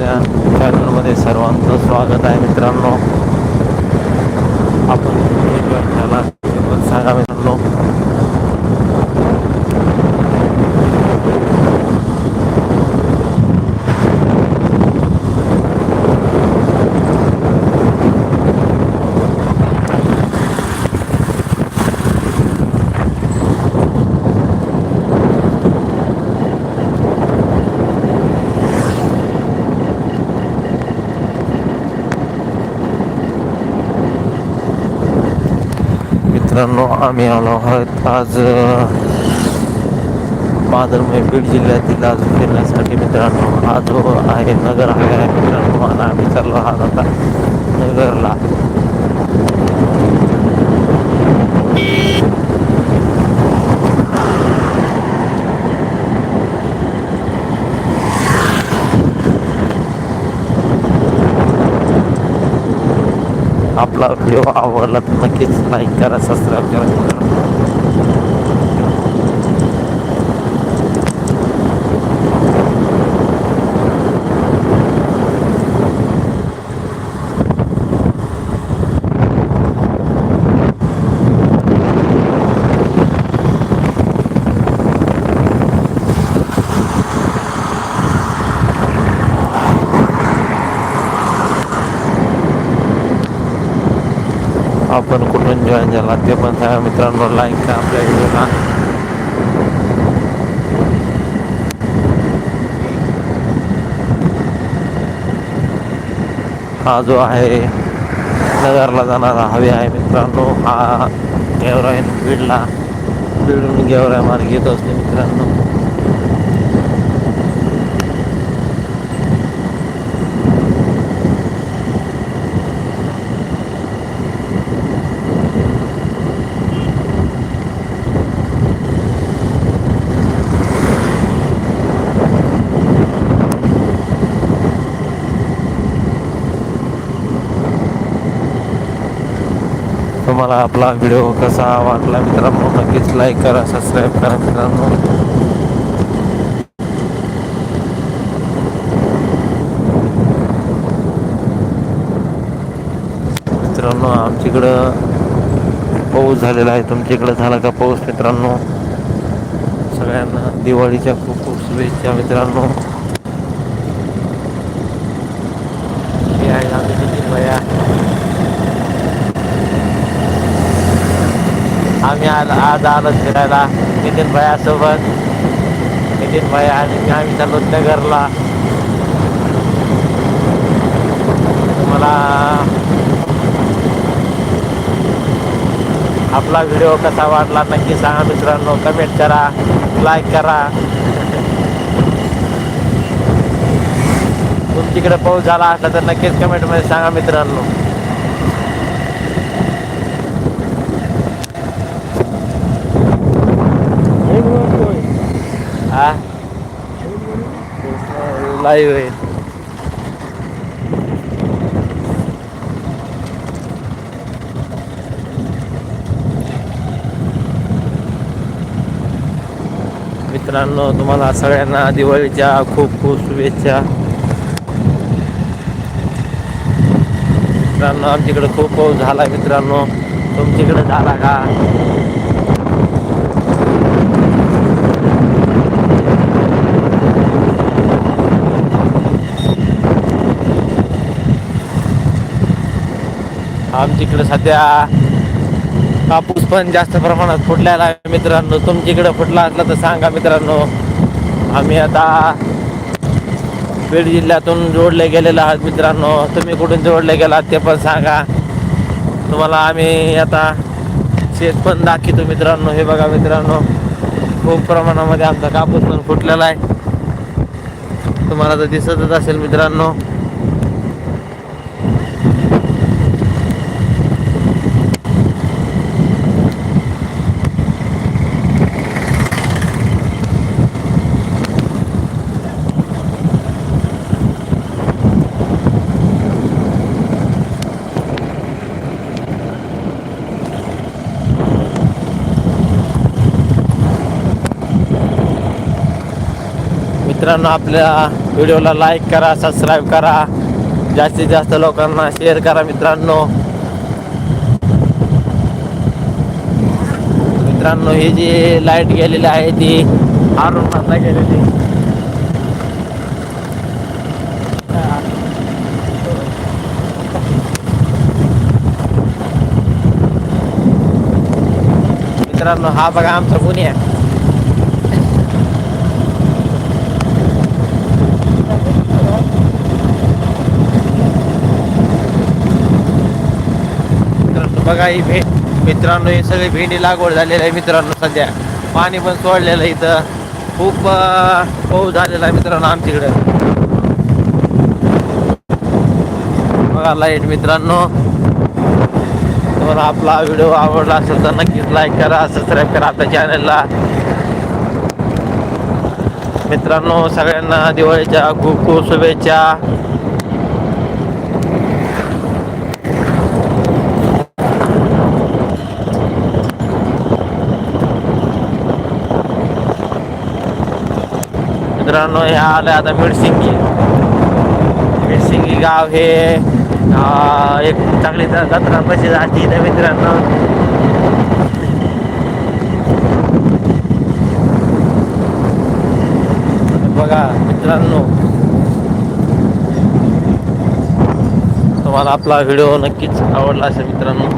आपल्या चॅनलमध्ये सर्वांचं स्वागत आहे मित्रांनो. आपण त्याला सांगा मित्रांनो मित्रांनो आम्ही आलो आहोत. आज माधुरमय बीड जिल्ह्यातील आज फिरण्यासाठी मित्रांनो. हा जो आहे नगर आहे मित्रांनो आणि आम्ही चाललो आहोत आता नगरला. आपला व्हिडिओ आवडला तर नक्कीच लाईक करा सबस्क्राईब करा मित्रांनो. आपण कुठून झाला ते पण सांगा मित्रांनो लाईक करा आपल्या व्हिडिओला हा जो आहे नगरला जाणारा हवे आहे मित्रांनो हा गेवराई बीडला बीडून गेवराय मार्ग येत असते मित्रांनो तुम्हाला आपला व्हिडिओ कसा वाटला मित्रांनो नक्कीच लाईक करा सबस्क्राईब करा मित्रांनो. मित्रांनो आमच्याकडं पाऊस झालेला आहे. तुमच्याकडं झाला का पाऊस मित्रांनो? सगळ्यांना दिवाळीच्या खूप खूप शुभेच्छा मित्रांनो हे आहे आमचे नितीन भैया आम्ही आज आज आलो फिरायला. नितीन भैयासोबत नितीन भैया आणि मी आम्ही चाललो नगरला. तुम्हाला आपला व्हिडिओ कसा वाटला नक्की सांगा मित्रांनो. कमेंट करा लाईक करा. तुमच्याकडे पाऊस झाला असला तर नक्कीच कमेंटमध्ये सांगा मित्रांनो. हा? लाईव्ह आहे. मित्रांनो तुम्हाला सगळ्यांना दिवाळीच्या खूप खूप शुभेच्छा. मित्रांनो आमच्याकडे खूप पाऊस झाला मित्रांनो. तुमच्याकडे झाला का? आमच्याकडे सध्या कापूस पण जास्त प्रमाणात फुटलेला आहे. मित्रांनो तुमच्याकडे फुटला असला तर सांगा मित्रांनो. आम्ही आता बीड जिल्ह्यातून जोडले गेलेलो आहात मित्रांनो. तुम्ही कुठून जोडले गेलात ते पण सांगा. तुम्हाला आम्ही आता शेत पण दाखवतो मित्रांनो. हे बघा मित्रांनो खूप प्रमाणामध्ये आमचा कापूस पण फुटलेला आहे. तुम्हाला तर दिसतच असेल मित्रांनो. मित्रांनो आपल्या व्हिडिओला लाईक करा सबस्क्राईब करा. जास्तीत जास्त लोकांना शेअर करा मित्रांनो. मित्रांनो ही जी लाइट गेलेली आहे ती आरुणाला गेलेली. मित्रांनो हा बघा आमचा गुन्हे आहे मित्रांनो बघा ही भे मित्रांनो ही सगळी भेंडी लागवड झालेली आहे मित्रांनो सध्या. पाणी पण सोडलेलं आहे इथं. खूप पाऊस झालेला आहे मित्रांनो आमच्याकडं. बघा लाइट मित्रांनो. तुम्हाला आपला व्हिडिओ आवडला असेल तर नक्कीच लाईक करा सबस्क्राईब करा आपल्या चॅनलला मित्रांनो सगळ्यांना दिवाळीच्या खूप खूप शुभेच्छा. मित्रांनो हे आलं आता मिरसिंगी. मिरसिंगी गाव हे एक चांगली जत्रा प्रसिद्ध असते इथे मित्रांनो. बघा मित्रांनो. तुम्हाला आपला व्हिडिओ नक्कीच आवडला असेल मित्रांनो.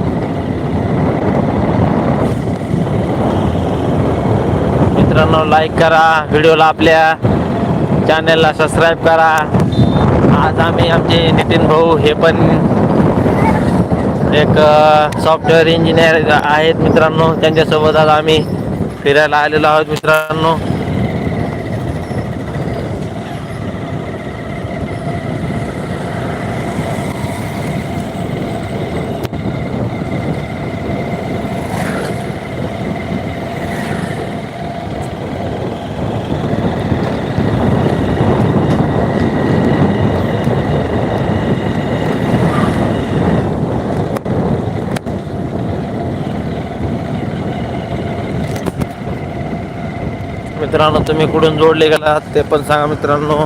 मित्रांनो लाईक करा. व्हिडिओला आपल्या चॅनलला सबस्क्राईब करा. आज आम्ही आमचे नितीन भाऊ हे पण एक सॉफ्टवेअर इंजिनियर आहेत मित्रांनो. त्यांच्यासोबत आज आम्ही फिरायला आलेलो आहोत मित्रांनो. मित्रांनो तुम्ही कुठून जोडले गेलात ते पण सांगा मित्रांनो.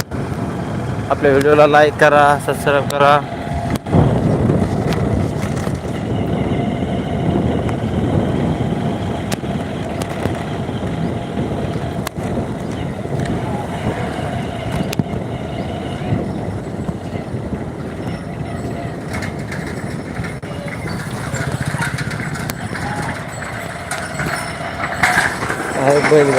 आपल्या व्हिडिओला लाईक करा सबस्क्राईब करा. बैल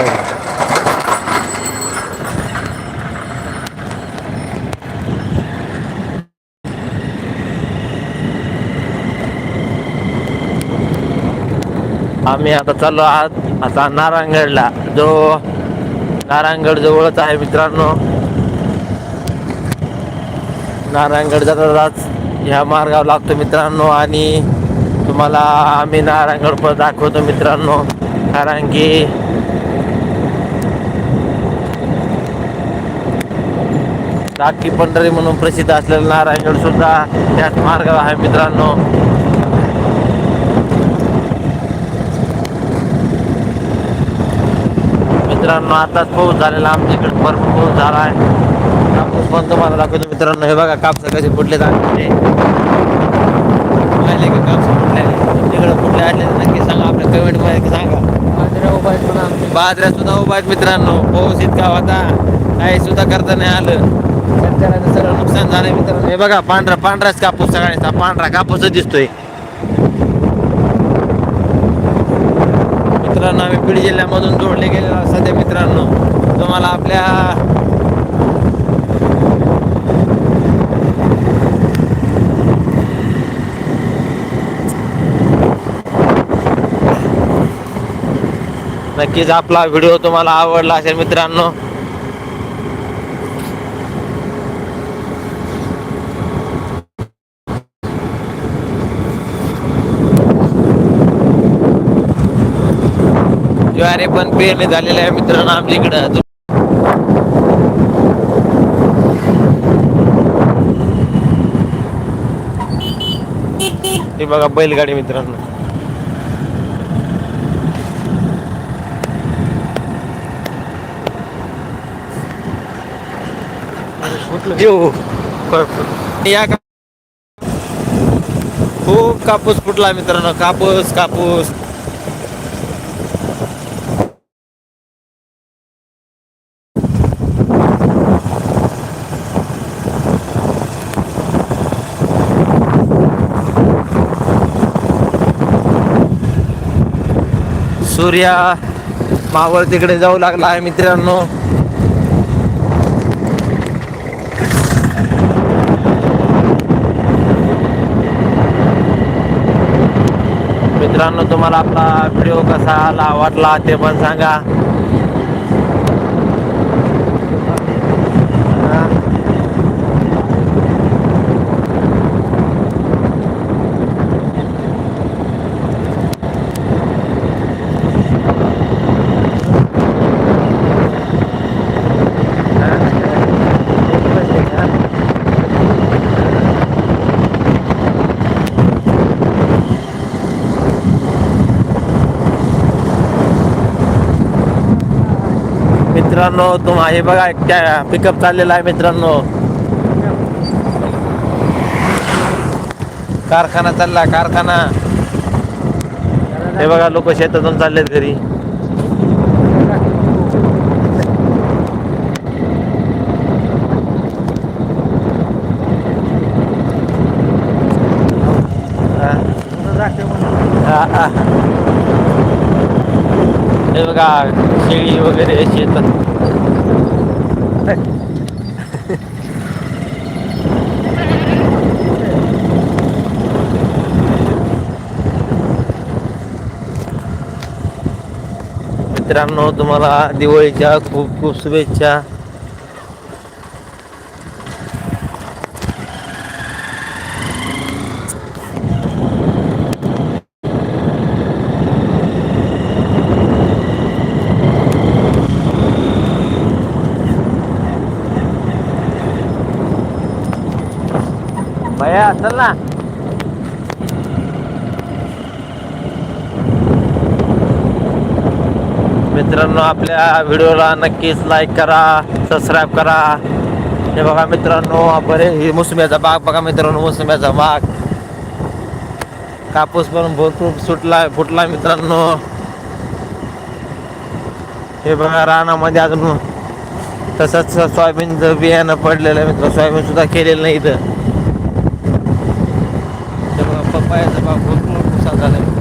आम्ही आता चाललो आहात. आता नारायणगडला. जो नारायणगड जवळच आहे मित्रांनो. नारायणगड जाताच ह्या मार्गावर लागतो मित्रांनो आणि तुम्हाला आम्ही नारायणगड पण दाखवतो मित्रांनो. कारण की राखी पंढरी म्हणून प्रसिद्ध असलेलं नारायणगड सुद्धा त्याच मार्गावर आहे मित्रांनो. मित्रांनो आताच पाऊस झालेला आमच्याकडे भरपूर पाऊस झाला आहे. कापूस पण तुम्हाला दाखवतो मित्रांनो. हे बघा कापसा कसे फुटले जाते पाहिले का कापूस फुटले तुमच्याकडे कुठले आले नक्की सांगा. आपल्या कमेंटमध्ये सांगा. बाजऱ्या सुद्धा उभा आहेत मित्रांनो. पाऊस इतका होता. काही सुद्धा करता नाही आलं. शेतकऱ्याचं सगळं नुकसान झालंय मित्रांनो. हे बघा पांढरा पांढराच कापूस सगळ्यांचा. पांढरा कापूसच दिसतोय. मित्रांनो आम्ही बीड जिल्ह्यामधून जोडले गेलेलो आहोत सध्या मित्रांनो. तुम्हाला आपल्या नक्कीच आपला व्हिडिओ तुम्हाला आवडला असेल मित्रांनो. ज्वारी पण पेरणी झालेले आहे मित्रांनो आमच्या इकडं. हे बघा बैलगाडी मित्रांनो. या का हो कापूस फुटला मित्रांनो कापूस कापूस. सूर्या मावळ तिकडे जाऊ लागला आहे मित्रांनो. मित्रांनो तुम्हाला आपला व्हिडिओ कसा आला वाटला ते पण सांगा. मित्रांनो तुम हे बघा त्या पिकअप चाललेला आहे मित्रांनो. कारखाना चालला कारखाना. हे बघा लोक शेतातून चाललेत घरी हा. हा, हा. हे बघा शेळी वगैरे शेतात मित्रांनो तुम्हाला दिवाळीच्या खूप खूप शुभेच्छा भैया चल ना मित्रांनो आपल्या व्हिडिओला नक्कीच लाईक करा सबस्क्राईब करा. हे बघा मित्रांनो बरे हे मोसंब्याचा बाग बघा मित्रांनो मोसंब्याचा बाग. कापूस पण भरपूर सुटला फुटला मित्रांनो. हे बघा रानामध्ये अजून तसंच सोयाबीनचं बियाणं पडलेलं आहे मित्र सोयाबीन सुद्धा केलेलं नाही इथं. हे बघा पप्पायाचा बाग भरपूर नुकसान झालं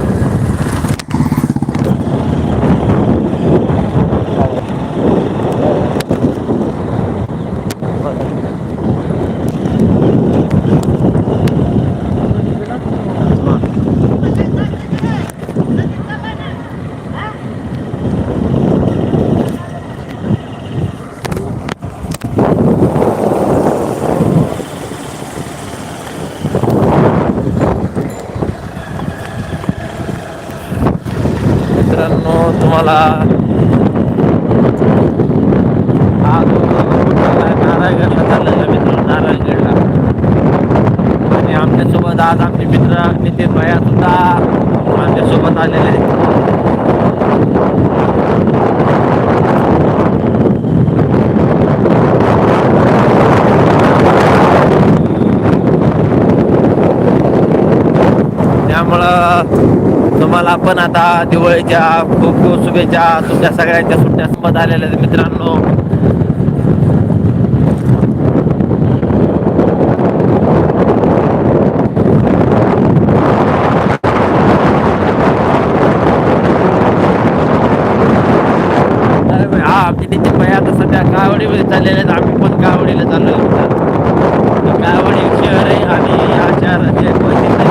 मित्रांनो तुम्हाला हा जो नारायणगडला चाललेला मित्र नारायणगडला आणि आमच्यासोबत आज आमचे मित्र नितीन सुद्धा माझ्यासोबत आलेले आहेत. त्यामुळं तुम्हाला पण आता दिवाळीच्या खूप खूप शुभेच्छा. तुमच्या सगळ्यांच्या सुट्ट्या सोबत आलेल्या आहेत मित्रांनो हा आमचे नितीन भाई आता सध्या कावडीमध्ये चाललेले आहेत. आम्ही पण कावडीला चाललो कावडी गावडी शहर आहे आणि या शहराचे वैशिष्ट्य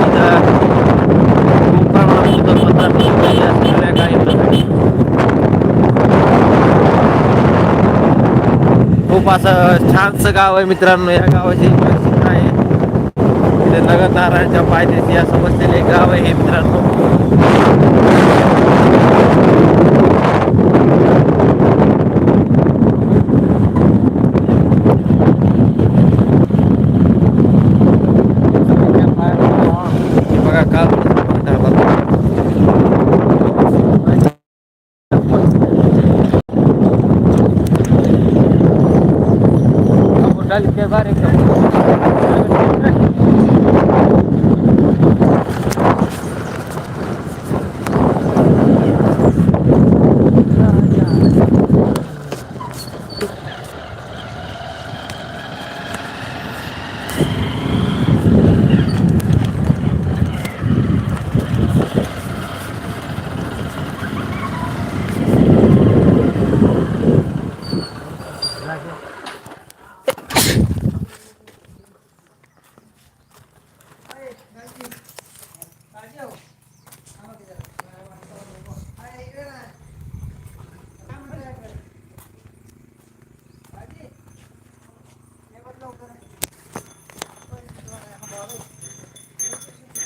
खूप प्रमाणात सुद्धा स्वतः काही खूप असं छानसं गाव आहे मित्रांनो. या गावाची वैशिष्ट्य आहे. तिथे नगर नारायणच्या पायथ्याशी असं बसलेले एक गाव आहे हे मित्रांनो हे बघा का आली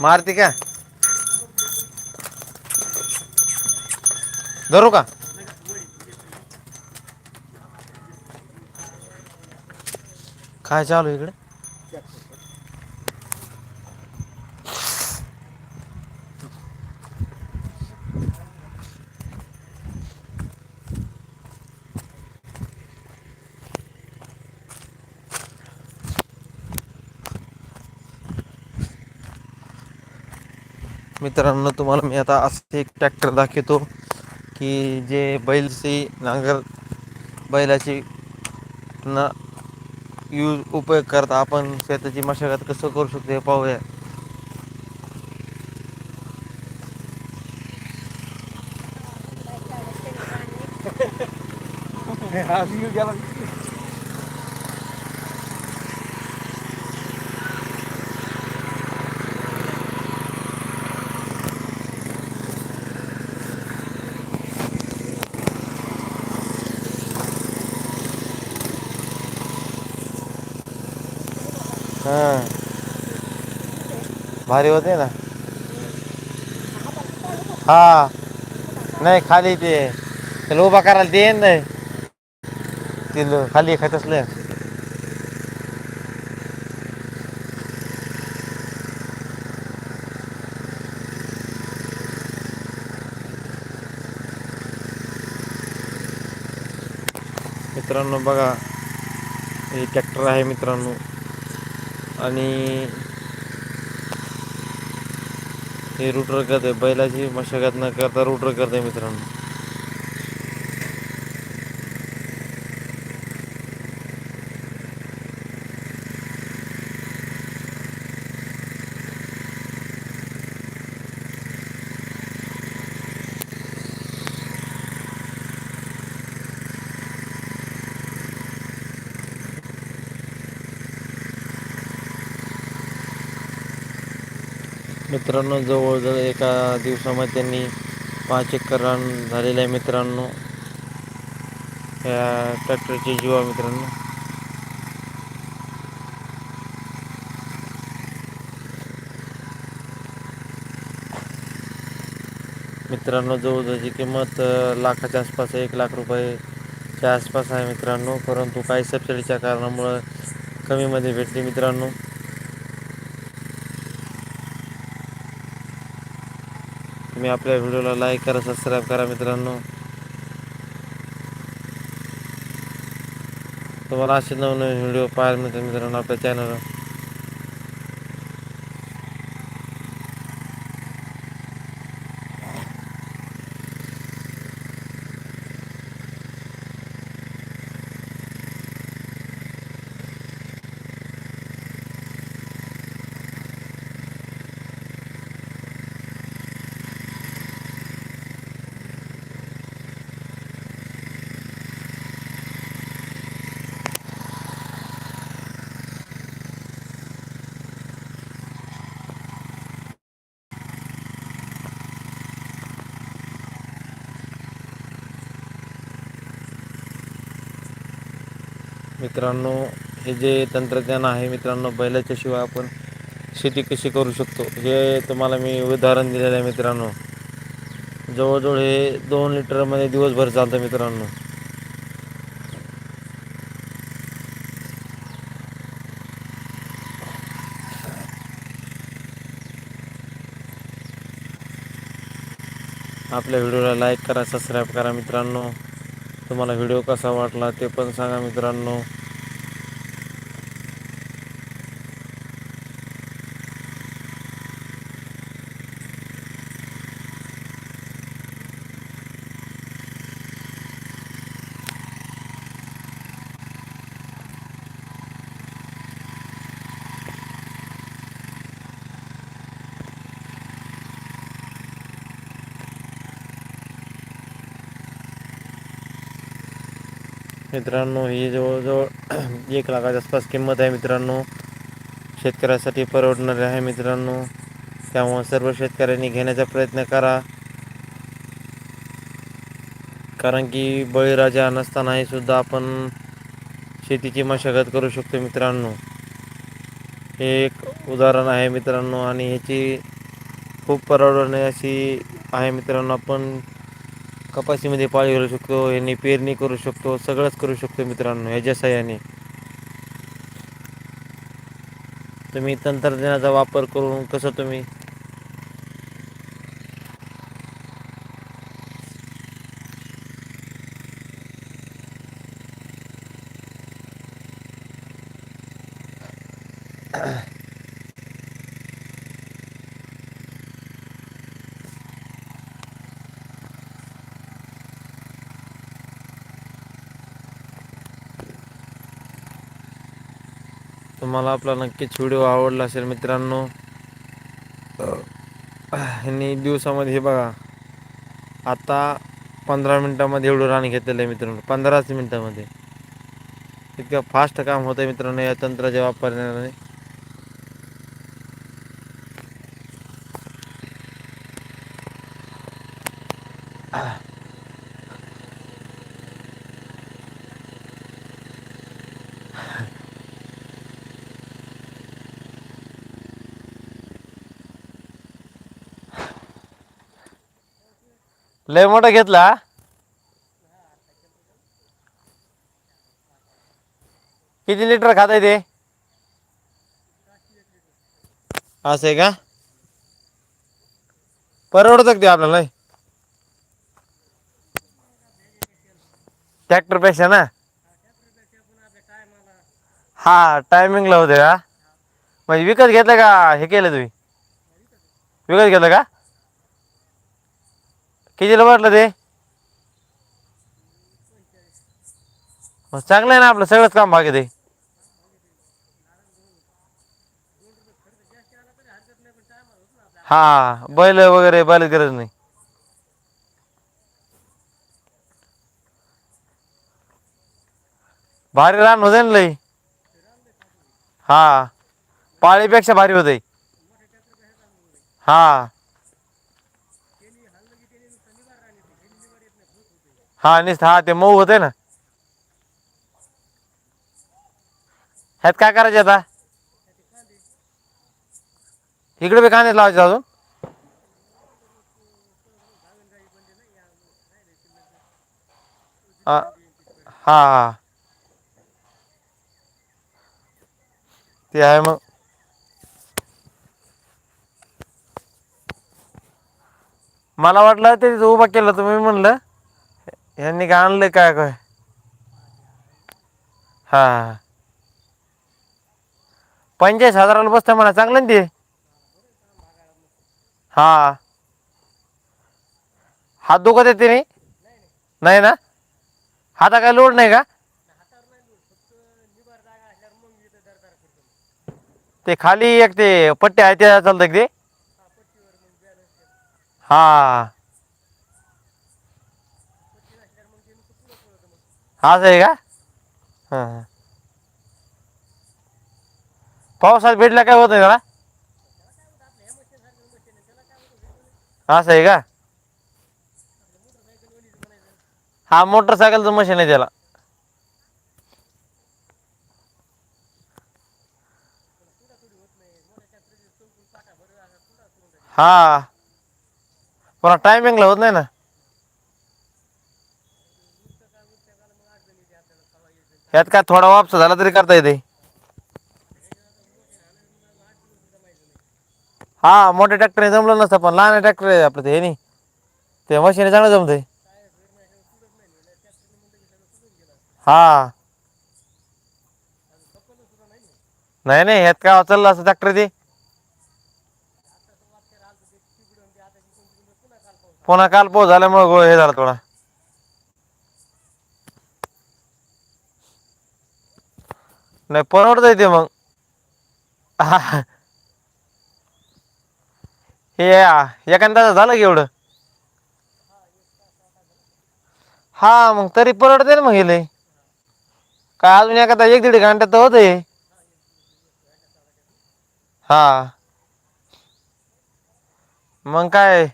मारती का? धरू का? काय चालू इकडे? मित्रांनो तुम्हाला मी आता असं एक ट्रॅक्टर दाखवतो की जे बैलची नांगर बैलाची न यूज उपयोग करता. आपण शेताची मशागत कसं करू शकतो हे पाहूया. गेला. भारी होते ना. हा. नाही खाली ते. त्याला उभा करायला ते नाही. ते खाली खात असलं. मित्रांनो बघा. हे ट्रॅक्टर आहे मित्रांनो. आणि हे रुटर करते बैलाची मशागत न करता रुटर करते मित्रांनो. मित्रांनो जवळजवळ एका दिवसामध्ये त्यांनी पाच एकर रान झालेलं आहे मित्रांनो. या ट्रॅक्टरची जीवा मित्रांनो. मित्रांनो जवळजवळची किंमत लाखाच्या आसपास आहे एक लाख रुपयेच्या आसपास आहे मित्रांनो. परंतु काही सबसिडीच्या कारणामुळं कमीमध्ये भेटते मित्रांनो. तुम्ही आपल्या व्हिडिओला लाईक करा सबस्क्राईब करा मित्रांनो. तुम्हाला असे नवनवीन व्हिडिओ पाहायला मिळतात मित्रांनो आपल्या चॅनलवर मित्रांनो हे जे तंत्रज्ञान आहे मित्रांनो बैलाच्या शिवाय आपण शेती कशी करू शकतो हे तुम्हाला मी उदाहरण दिलेलं आहे मित्रांनो. जवळजवळ हे दोन लिटरमध्ये दिवसभर चालतं मित्रांनो. आपल्या व्हिडिओला लाईक करा सबस्क्राईब करा मित्रांनो. तुम्हाला व्हिडिओ कसा वाटला ते पण सांगा मित्रांनो. मित्रांनो ही जवळजवळ एक लाखाच्या आसपास किंमत आहे मित्रांनो. शेतकऱ्यासाठी परवडणारे आहे मित्रांनो. त्यामुळे सर्व शेतकऱ्यांनी घेण्याचा प्रयत्न करा. कारण की बळीराजा नसतानाही सुद्धा आपण शेतीची मशागत करू शकतो मित्रांनो. हे एक उदाहरण आहे मित्रांनो आणि ह्याची खूप परवडणे अशी आहे मित्रांनो. आपण कपाशीमध्ये पाळी घालू शकतो यांनी पेरणी करू शकतो सगळंच करू शकतो मित्रांनो ह्याच्या सहाय्याने. तुम्ही तंत्रज्ञानाचा वापर करून कसं तुम्ही तुम्हाला आपला नक्कीच व्हिडिओ आवडला असेल मित्रांनो. आणि दिवसामध्ये हे बघा. आता पंधरा मिनटामध्ये एवढं रान घेतलेलं आहे मित्रांनो. पंधराच मिनटामध्ये. इतकं फास्ट काम होतं मित्रांनो या तंत्राच्या वापरण्याने. लय मोठा घेतला? किती लिटर खात आहे ते? असं आहे का? परवडतं ते आपल्याला ट्रॅक्टरपेक्षा ना? हा टायमिंगला होते का? म्हणजे विकत घेतलं का हे केलं तुम्ही? विकत घेतलं का? कितीला वाटलं ते? मग चांगलं आहे ना आपलं सगळंच काम भाग ते. हा बैल वगैरे बैल गरज नाही. भारी रान होते ना लई. हा पाळीपेक्षा भारी होते हा. हा निस हा ते मऊ होते ना. ह्यात काय करायचे आता? इकडे बी कांदे लावायचे अजून? हा हा हा. ते आहे मग. मला वाटलं ते उभा केलं तुम्ही म्हणलं. यांनी का आणलं काय काय? हा. पंचेचाळीस हजाराला बसतं म्हणा चांगलं ना ते? हा. हात दुखत येते नाही नाही ना? हाता काय लोड नाही का? ते खाली एक ते पट्टे आहे ते चालतं ते? हा. असं आहे का? हां पावसात भेटला काय होत नाही त्याला असं आहे का? हा मोटरसायकलचं मशीन आहे त्याला. हा. पण टायमिंगला होत नाही ना? ह्यात काय थोडा वापस झाला तरी करता येते. हा मोठ्या ट्रॅक्टरने जमलं नसतं, पण लहान ट्रॅक्टर आहे आपलं ते, हे नाही. ते मशीन चांगलं जमतंय. हा. नाही नाही, ह्यात काय चाललं असं ट्रॅक्टर ते? पुन्हा काल पाऊस हे थोडा. नाही परवडत ते मग. हे एखाद्या झालं की एवढं? हा मग तरी परवडते ना मग हे लय काय अजून एखादा एक दीड घंटा तर होतय. हा. मग काय?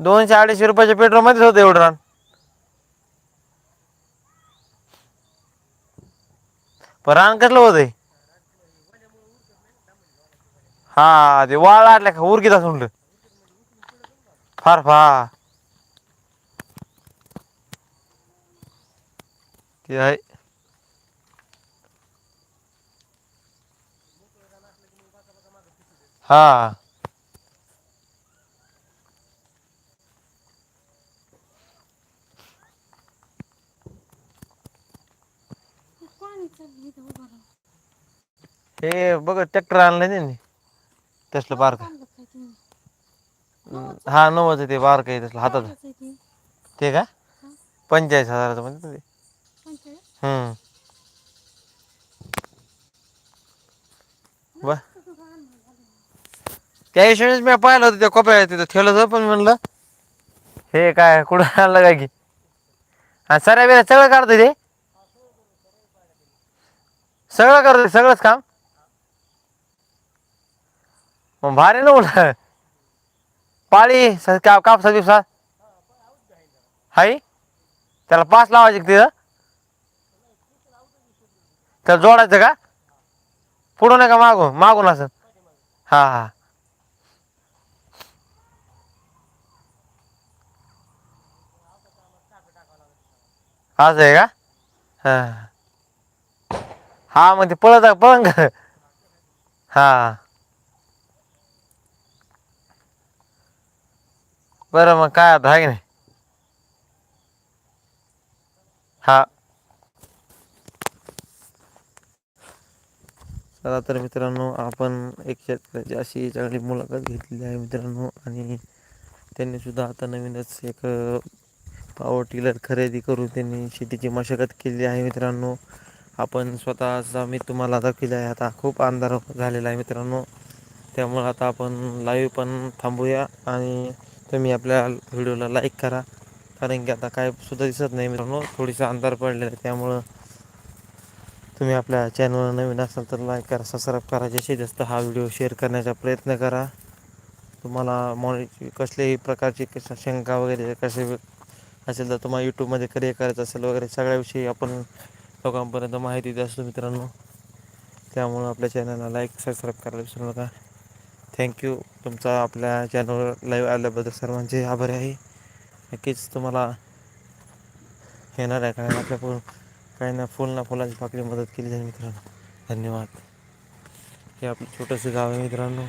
दोनशे अडीचशे रुपयाच्या पेट्रोल मध्येच होतं एवढं पण रान कसलं होत हा ते वाळ आटल्या का उरकीत असं फार फार. ते आहे. हा कोणी चालली इथं उभा राहून? हे बघ ट्रॅक्टर आणलं त्यांनी. तसलं बारक? हा नवच ते बारक आहे तसलं हातात ते. का? पंचेचाळीस हजाराचं म्हणते ते. पंचेचाळीस? हम्म. बर त्या हिशोबानेच मी पाहिलं होतं त्या कोप्या तिथं ठेवलं होतं पण म्हणलं हे काय कुठं आणलं काय की? हा सऱ्या बिऱ्या सगळं काढतं ते. सगळं करतं सगळंच काम. मग भारी ना उलट. पाळी का कापसा दिवसा हाय त्याला पाच लावायचे तिथं? त्याला जोडायचं का? पुढं नाही का मागून मागून असं. हा हा. असं आहे का? हा. हा मग ते पळत पळंग हा. बरं मग काय आता आहे की नाही? हा. चला तर मित्रांनो आपण एक शेतकऱ्याची अशी चांगली मुलाखत घेतलेली आहे मित्रांनो आणि त्यांनी सुद्धा आता नवीनच एक पावर टिलर खरेदी करून त्यांनी शेतीची मशागत केली आहे मित्रांनो. आपण स्वतःचा मी तुम्हाला दाखविला आहे. आता खूप अंधार झालेला आहे मित्रांनो. त्यामुळं आता आपण लाईव्ह पण थांबूया आणि तुम्ही आपल्या व्हिडिओला लाईक करा. कारण की आता काय सुद्धा दिसत नाही मित्रांनो. थोडीसा अंधार पडलेला आहे. त्यामुळं तुम्ही आपल्या चॅनलवर नवीन असाल तर लाईक करा सबस्क्राईब करा. जास्तीत जास्त हा व्हिडिओ शेअर करण्याचा प्रयत्न करा. तुम्हाला मॉनिट कसल्याही प्रकारची कशा शंका वगैरे कसे असेल तर तुम्हाला यूट्यूबमध्ये करिअर करायचं असेल वगैरे सगळ्याविषयी आपण लोकांपर्यंत माहिती देत असतो मित्रांनो. त्यामुळं आपल्या चॅनलला लाईक सबस्क्राईब करायला विसरू नका. थँक्यू तुमचा आपल्या चॅनलवर लाईव्ह आल्याबद्दल सर्वांचे आभारी आहे. नक्कीच तुम्हाला येणार आहे कारण आपल्या काही ना फुल ना फुलांची पाकळी मदत केली जाईल मित्रांनो. धन्यवाद. हे आपलं छोटंसं गाव आहे मित्रांनो.